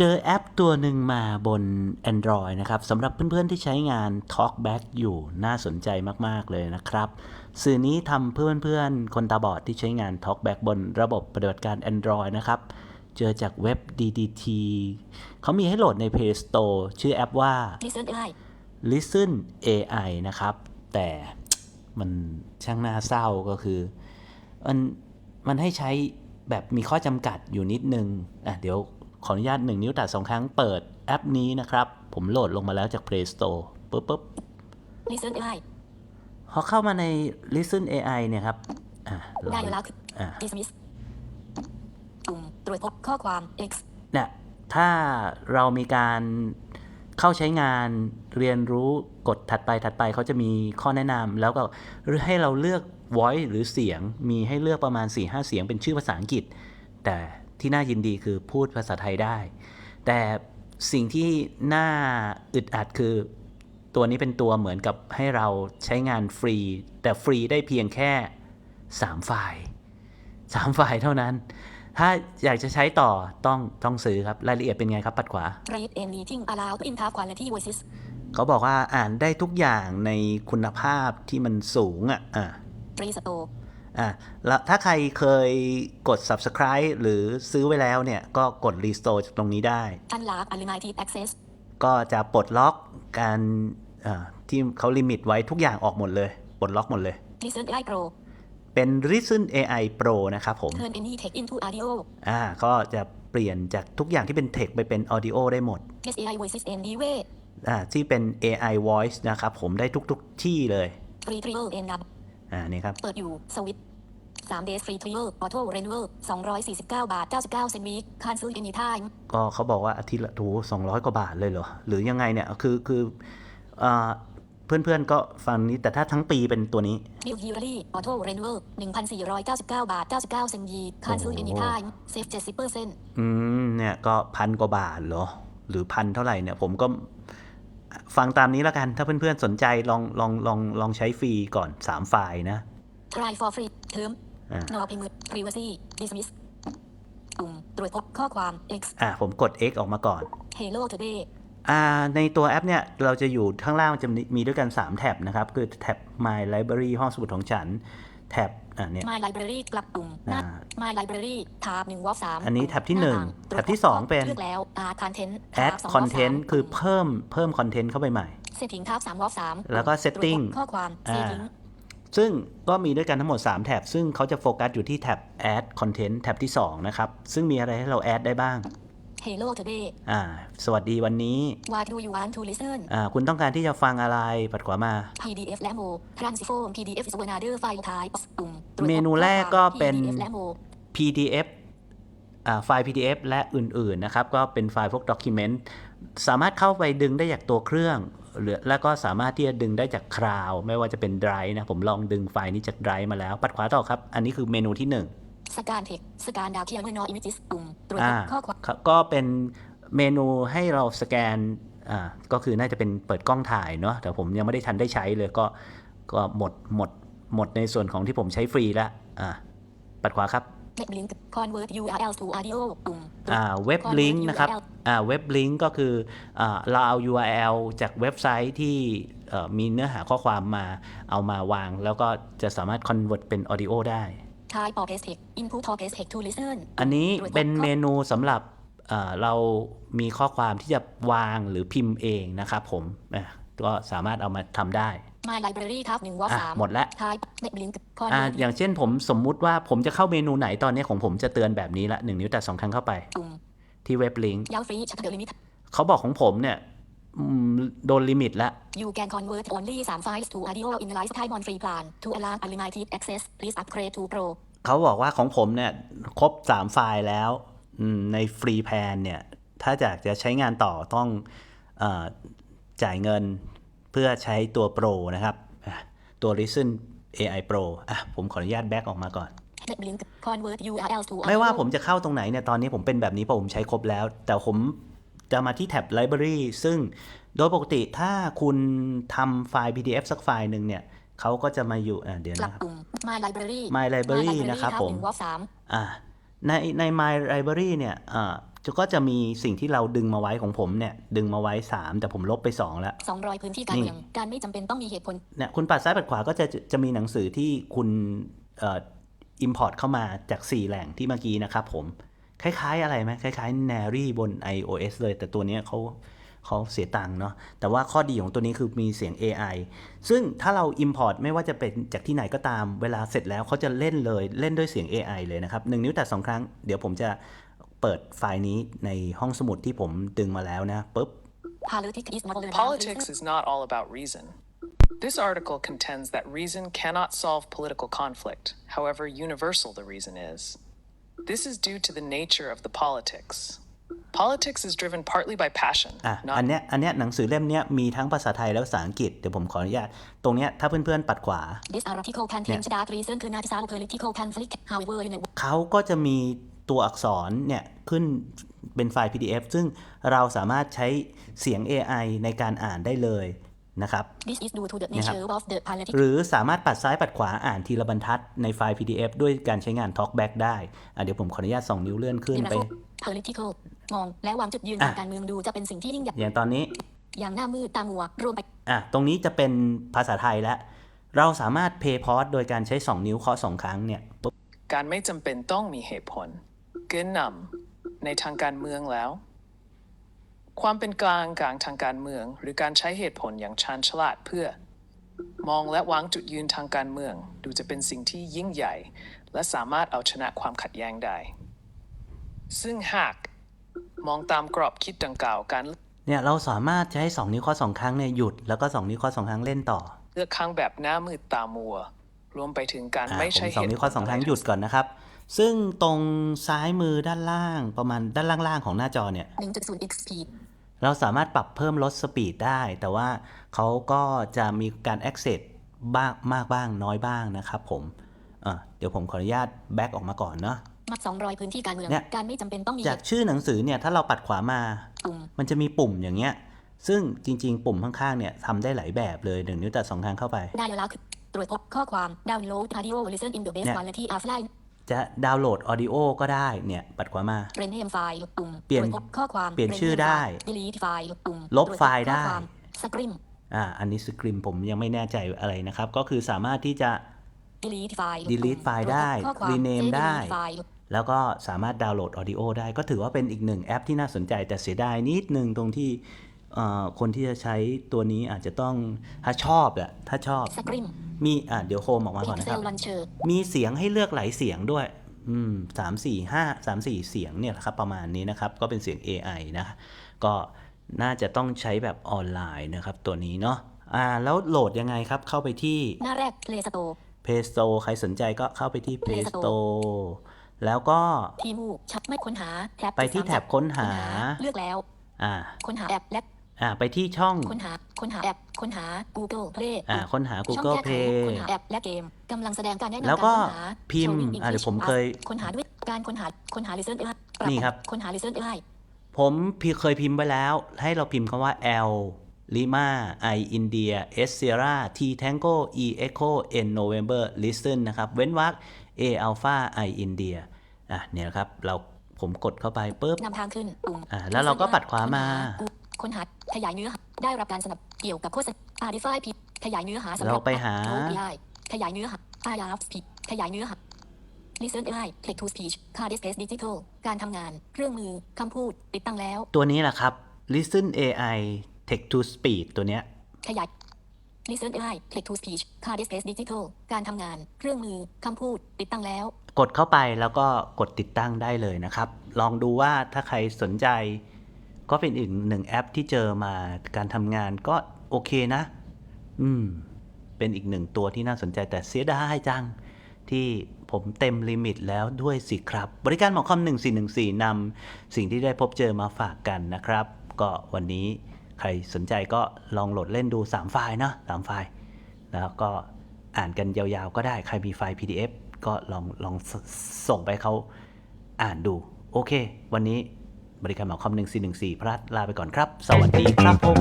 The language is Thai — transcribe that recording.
เจอแอปตัวหนึ่งมาบน Android นะครับสำหรับเพื่อนๆที่ใช้งาน TalkBack อยู่น่าสนใจมากๆเลยนะครับ สื่อนี้ทำเพื่อนๆ คนตาบอดที่ใช้งาน TalkBack บนระบบปฏิบัติการ Android นะครับ เจอจากเว็บ DDT เขามีให้โหลดใน Play Store ชื่อแอปว่า Listen AI Listen AI นะครับ แต่มันช่างน่าเศร้าก็คือมันมันให้ใช้แบบมีข้อจำกัดอยู่นิดนึงอะเดี๋ยว ขออนุญาตหนึ่งนิ้วแตัดสองครั้งเปิดแอปนี้นะครับ ผมโหลดลงมาแล้วจาก Play Store ปุ๊บปุ๊บ Listen AI พอเข้ามาใน Listen AI เนี่ยครับ อะลองได้เวลาอะ Dismiss ปุ่มตรวจพบข้อความ X เนี่ยถ้าเรามีการเข้าใช้งานเรียนรู้กดถัดไปถัดไปเขาจะมีข้อแนะนำแล้วก็ให้เราเลือก voice หรือเสียงมีให้เลือกประมาณ 4-5 เสียงเป็นชื่อภาษาอังกฤษ แต่ ที่น่ายินดีคือพูดภาษาไทยได้ แต่สิ่งที่น่าอึดอัดคือตัวนี้เป็นตัวเหมือนกับให้เราใช้งานฟรี แต่ฟรีได้เพียงแค่ 3 ไฟล์3ไฟล์เท่านั้น ถ้าอยากจะใช้ต่อต้องต้องซื้อครับ รายละเอียดเป็นไงครับ ปัดขวา Read and Meeting Allowed in Top Quality Voices เขาบอกว่าอ่านได้ทุกอย่างในคุณภาพที่มันสูงอะอะ Restore อะแล้วถ้าใครเคยกด subscribe หรือซื้อไว้แล้วเนี่ย ก็กด restore จากตรงนี้ได้ Unlock Unlimited Access ก็จะปลดล็อกการอ่าที่เขาลิมิตไว้ทุกอย่างออกหมดเลย ปลดล็อกหมดเลย Listen AI Pro เป็น Listen AI Pro นะครับผม Turn any text into audio อ่าก็จะเปลี่ยนจากทุกอย่างที่เป็น text ไปเป็น audio ได้หมด Test AI Voices Anyway อ่าที่เป็น AI voice นะครับผมได้ทุกๆที่เลย Free Trial and Nub อ่านี่ครับ เปิดอยู่ Switch 3 days free trial auto renewal 249 บาท 99 เซนต์วีค cancel anytime ก็เขาบอกว่าอาทิตย์ละถูสองร้อยกว่าบาทเลยเหรอ หรือยังไงเนี่ยคือคืออ่าเพื่อนๆก็ฟังนี้แต่ถ้าทั้งปีเป็นตัวนี้ Bill Yearly auto renewal 1,499 บาท 99 เซนต์วีค cancel โอ้โห anytime save 70%อืมเนี่ยก็พันกว่าบาทเหรอ หรือพันเท่าไหร่เนี่ยผมก็ฟังตามนี้แล้วกัน ถ้าเพื่อนๆสนใจลองลองลองลองใช้ฟรีก่อน 3 ไฟล์นะ try for free เทอม อ่า no payment privacy dismiss ปุ่มตรวจพบข้อความ X อ่าผมกด X ออกมาก่อน Hello today อ่าในตัวแอปเนี่ย เราจะอยู่ข้างล่างจะมีมีด้วยกัน 3 แท็บนะครับ คือแท็บ My Library ห้องสมุดของฉัน แท็บอ่าเนี่ย My library กลับปุ่มหน้าอ่า My library ทาบ1วอล3อันนี้แท็บที่หนึ่งแท็บที่สองเป็นเลือกแล้ว Add content Add ทาบ2 Content 3คือเพิ่มเพิ่มคอนเทนต์เข้าไปใหม่ setting ทาบ3วอล3แล้วก็ setting ข้อความอ่า setting ซึ่งก็มีด้วยกันทั้งหมด 3 แท็บ ซึ่งเขาจะโฟกัสอยู่ที่แท็บ add content แท็บที่ 2 นะครับ ซึ่งมีอะไรให้เรา add ได้บ้าง Hello today อ่า สวัสดีวันนี้ What do you want to listen อ่า คุณต้องการที่จะฟังอะไร ปัดขวามา PDF และ Mo Transform PDF is another file type ปุ่มตรวจพบเมนูแรกก็เป็น PDF ไฟล์ PDF และอื่นๆนะครับ ก็เป็นไฟล์พวก document สามารถเข้าไปดึงได้จากตัวเครื่องหรือแล้วก็สามารถที่จะดึงได้จากคลาวไม่ว่าจะเป็น Drive นะ ผมลองดึงไฟล์นี้จาก Drive มาแล้ว ปัดขวาต่อครับ อันนี้คือเมนูที่1สการเทคสการดาวเทียมนออิม g จิสปุ่มตรวจพอ่าบข้อความครับก็เป็นเมนูให้เราสแกนอ่าก็คือน่าจะเป็นเปิดกล้องถ่ายเนาะแต่ผมยังไม่ได้ทันได้ใช้เลยก็ก็หมดหมดหมดในส่วนของที่ผมใช้ฟรีแล้วอ่าปัดขวาครับ เว็บลิงก์ convert URL to audio ปุ่มตรวจอ่าเว็บ Convert ลิงก์นะครับ URL อ่าเว็บลิงก์ก็คืออ่าเราเอา URL จากเว็บไซต์ที่เอ่อมีเนื้อหาข้อความมาเอามาวาง แล้วก็จะสามารถ convert เป็น audio ได้ type of text input of text to listen อันนี้ตรวจพบเป็นข้อเมนูสำหรับเอ่อเรามีข้อความที่จะวางหรือพิมพ์เองนะครับผมอะก็สามารถเอามาทำได้ My library ทับหนึ่งวอลอะสามหมดแล้ว type เว็บลิงก์อ่า convert อย่างเช่นผมสมมุติว่าผมจะเข้าเมนูไหนตอนนี้ของผมจะเตือนแบบนี้ละหนึ่งนิ้วแต่สองครั้งเข้าไปปุ่มที่เว็บลิงก์ยาวฟรีชัตเตอร์ลิมิตเขาบอกของผมเนี่ยอืมโดนลิมิตแล้ว You can convert only 3 files to audio in lifetime on free plan to allow unlimited access please upgrade to pro เขาบอกว่าของผมเนี่ยครบ 3 ไฟล์แล้วอืมในฟรีแพนเนี่ย ถ้าอยากจะใช้งานต่อต้องเออจ่ายเงินเพื่อใช้ตัวโปรนะครับอะตัว Listen AI Pro อะผมขออนุญาตแบ็กออกมาก่อนเว็บลิงก์ convert URL to ไม่ว่า audio ผมจะเข้าตรงไหนเนี่ย ตอนนี้ผมเป็นแบบนี้เพราะผมใช้ครบแล้ว แต่ผมจะมาที่แท็บ Library ซึ่งโดยปกติถ้าคุณทำไฟล์ PDF สักไฟล์หนึ่งเนี่ยเขาก็จะมาอยู่อะเดี๋ยวกลับนะครับปุ่ม My library My Library นะครับผมหนึ่งวอลสามอะในใน My Library เนี่ยอ่าจะ ก็จะมีสิ่งที่เราดึงมาไว้ของผมเนี่ย ดึงมาไว้ 3 แต่ผมลบไป 2 แล้ว 200 พื้นที่การนี่เมืองการไม่จำเป็นต้องมีเหตุผลเนี่ยคุณปัดซ้ายปัดขวาก็จะจะจะมีหนังสือที่คุณเอ่อ import เข้ามาจาก 4 แหล่งที่เมื่อกี้นะครับผม คล้ายๆ อะไรไหมคล้ายๆ Nary บน iOS เลย แต่ตัวเนี้ยเขาเขาเสียตังค์เนาะแต่ว่าข้อดีของตัวนี้คือมีเสียง AI ซึ่งถ้าเรา import ไม่ว่าจะเป็นจากที่ไหนก็ตาม เวลาเสร็จแล้วเขาจะเล่นเลยเล่นด้วยเสียง AI เลยนะครับหนึ่งนิ้วแต่สองครั้ง เดี๋ยวผมจะ เปิดไฟล์นี้ในห้องสมุดที่ผมดึงมาแล้วนะปุ๊บ politics is not Politics is not all about reason. This article contends that reason cannot solve political conflict, however universal the reason is. This is due to the nature of the politics. Politics is driven partly by passion, อะ not อันเนี้ยอันเนี้ยหนังสือเล่มเนี้ยมีทั้งภาษาไทยและภาษาอังกฤษ เดี๋ยวผมขออนุญาต ตรงเนี้ยถ้าเพื่อนๆ ปัดขวา This article contains dark reason คือ not solve political conflict however you know เขาก็จะมี ตัวอักษรเนี่ยขึ้นเป็นไฟล์ PDF ซึ่งเราสามารถใช้เสียง AI ในการอ่านได้เลยนะครับ this is due to the nature of the politics หรือสามารถปัดซ้ายปัดขวาอ่านทีละบรรทัดในไฟล์ PDF ด้วยการใช้งาน Talkback ได้อะเดี๋ยวผมขออนุญาตส่องนิ้วเลื่อนขึ้นไป political มองและวางจุดยืนอะทางการเมืองดูจะเป็นสิ่งที่ยิ่งใหญ่อย่างตอนนี้ อย่างหน้ามืดตามัวรวมไปอะตรงนี้จะเป็นภาษาไทยแล้วเราสามารถ Pay Pause โดยการใช้ 2 นิ้วเคาะสองครั้งเนี่ยปุ๊บการไม่จำเป็นต้องมีเหตุผล เกินนำในทางการเมืองแล้ว ความเป็นกลางกลางทางการเมือง หรือการใช้เหตุผลอย่างชาญฉลาดเพื่อ มองและวางจุดยืนทางการเมือง ดูจะเป็นสิ่งที่ยิ่งใหญ่ และสามารถเอาชนะความขัดแย้งได้ ซึ่งหากมองตามกรอบคิดดังกล่าวการเนี่ยเราสามารถใช้2นิ้วเคาะสองครั้งเนี่ยหยุดแล้วก็2นิ้วเคาะสองครั้งเล่นต่อ เลือกข้างแบบหน้ามืดตามัว รวมไปถึงการอะไม่ผมใช้สองเหตุนิ้วผเคาะลสองครั้งอะไรหยุดก่อนนะครับ ซึ่งตรงซ้ายมือด้านล่างประมาณด้านล่างๆของหน้าจอเนี่ย 1.0 x speed เราสามารถปรับเพิ่มลดสปีดได้ แต่ว่าเขาก็จะมีการ access บ้างมากบ้างน้อยบ้างนะครับผมอะเดี๋ยวผมขออนุญาตแบ็กออกมาก่อนเนาะมัด200 พื้นที่การเมืองเนี่ยการไม่จำเป็นต้องมี จากชื่อหนังสือเนี่ย ถ้าเราปัดขวามาปุ่มมันจะมีปุ่มอย่างเงี้ย ซึ่งจริง ๆ ปุ่มข้างๆ เนี่ยทำได้หลายแบบเลยหนึ่งนิ้วแต่สองครั้งเข้าไป ได้แล้วคือตรวจพบข้อความดาวน์โหลด audio listen in the base เนี่ย quality offline จะดาวน์โหลดออดิโอก็ได้เนี่ย ปัดขวามา rename file ปุ่มเปลี่ยนตรวจพบข้อความเปลี่ยนชื่อ rename ได้ file delete file ปุ่มลบตรวจพไฟล์ได้ข้อความ screen อ่าอันนี้สกริมผมยังไม่แน่ใจอะไรนะครับ ก็คือสามารถที่จะ delete file delete ปุ่มไฟล์ตรวจพบได้ข้อความ rename delete ได้ file แล้วก็สามารถดาวน์โหลดออดิโอได้ก็ถือว่าเป็นอีกหนึ่งแอปที่น่าสนใจแต่เสียดายนิดนึงตรงที่เอ่อ คนที่จะใช้ตัวนี้อาจจะต้องถ้าชอบอะถ้าชอบ screen มีอะเดี๋ยวโฮมออกมาก่อนนะครับ excel launcher มีเสียงให้เลือกหลายเสียงด้วยอืมสามสี่ห้าสามสี่เสียงเนี่ยแหละครับประมาณนี้นะครับ ก็เป็นเสียง AI นะ ก็น่าจะต้องใช้แบบออนไลน์นะครับตัวนี้เนาะอ่าแล้วโหลดยังไงครับเข้าไปที่ หน้าแรก play store Play Store ใครสนใจก็เข้าไปที่ Play Play Store Store แล้วก็ทีมูชับไม่ค้นหาแท็บไปที่แท็บค้นหา เลือกแล้ว อ่า ค้นหาแอปและ อ่าไปที่ช่อง ค้นหา ค้นหาแอป ค้นหา Google Play อ่าค้นหา ช่อง Google แก้ไข Play ค้นหาแอปและเกมกำลังแสดงการแนะนำแล้วก็ารค้นหา พิมพ์ Showing อะเดี๋ยว English ผมเคย ค้นหาด้วยการค้นหา ค้นหา Listen AI ปนี่ครับ ค้นหา Listen AI ผมพี่เคยพิมพ์ไว้แล้ว ให้เราพิมพ์คำว่า L Lima I India S Sierra T Tango E Echo N November Listen นะครับ เว้นวรรค A Alpha I India อะเนี่ยครับ เราผมกดเข้าไปปุ๊บ นำทางขึ้นปุ่มอ่าแล้วเราก็ปัดขวามา ค้นหาขยายเนื้อหาได้รับการสนับเกี่ยวกับโฆษณา Artify ผิดขยายเนื้อหาสำหรับเราไปหา OPI ขยายเนื้อหา IRF ผิดขยายเนื้อหา Listen AI Text to Speech Card Space Digital การทำงาน เครื่องมือคำพูด ติดตั้งแล้ว ตัวนี้แหละครับ Listen AI Text to Speech ตัวเนี้ย ขยาย Listen AI Text to Speech Card Space Digital การทำงาน เครื่องมือคำพูด ติดตั้งแล้ว กดเข้าไปแล้วก็กดติดตั้งได้เลยนะครับ ลองดูว่าถ้าใครสนใจ ก็เป็นอีกหนึ่งแอปที่เจอมาการทำงานก็โอเคนะ อืม เป็นอีกหนึ่งตัวที่น่าสนใจแต่เสียดายจัง ที่ผมเต็มลิมิตแล้วด้วยสิครับ บริการหมอคอม1414นำสิ่งที่ได้พบเจอมาฝากกันนะครับ ก็วันนี้ใครสนใจก็ลองโหลดเล่นดู 3 ไฟล์เนาะ3ไฟล์ แล้วก็อ่านกันยาวๆก็ได้ใครมีไฟล์ PDF ก็ลองลองสส่งไปเขาอ่านดู โอเค วันนี้ บริการหมอคอม1414พระลาไปก่อนครับ สวัสดีครับผม